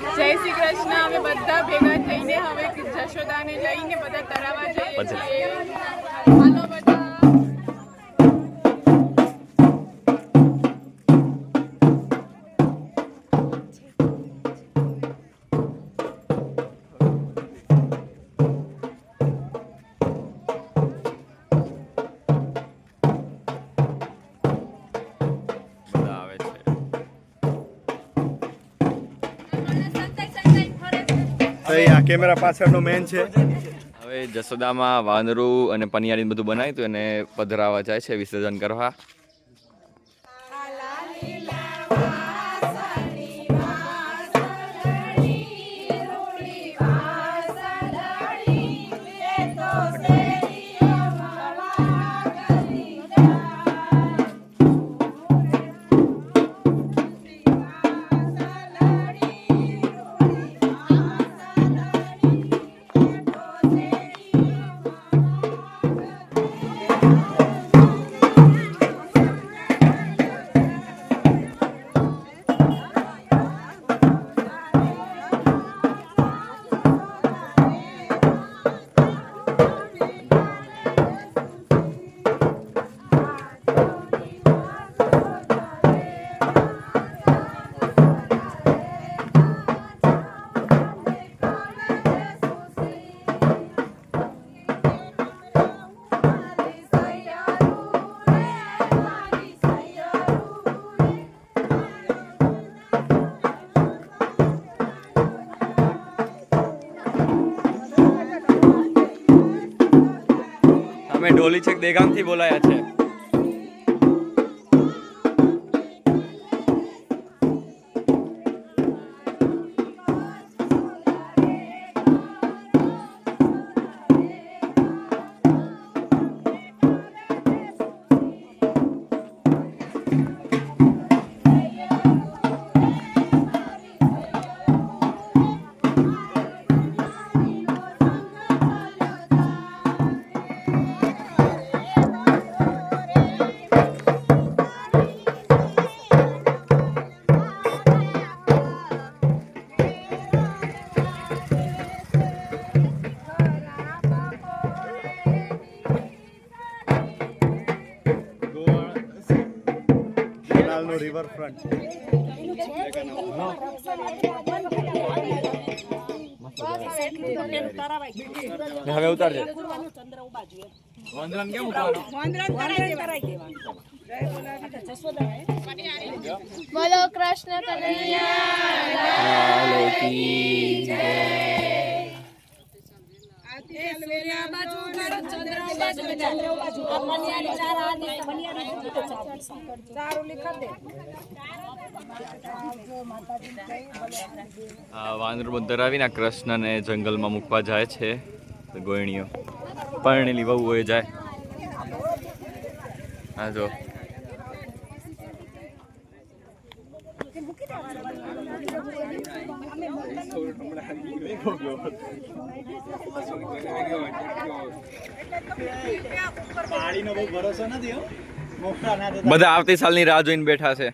જય શ્રી કૃષ્ણ. અમે બધા ભેગા થઈને હવે જશોદાને લઈને બધા તરાવા જઈએ છીએ. તો આ કેમેરા પાછળનો મેન છે. હવે જસોદામાં વાંદરું અને પનિયારી બધું બનાવ્યું હતું એને પધરાવા જાય છે, વિસર્જન કરવા. અમે ડોલી છેક દેગામથી બોલાયા છે. કેનાલનો રિવરફ્રન્ટ હવે ઉતારજે. વાંદરાને કેમ ઉતારવાનો બોલો કૃષ્ણ કનૈયા આ વાંદરું ધરાવીને આ કૃષ્ણને જંગલમાં મૂકવા જાય છે ગોયણીઓ પરણેલી વહુ હોય જાય. હા જો. પાણીનો બધા આવતી સાલની રાહ જોઈને બેઠા છે.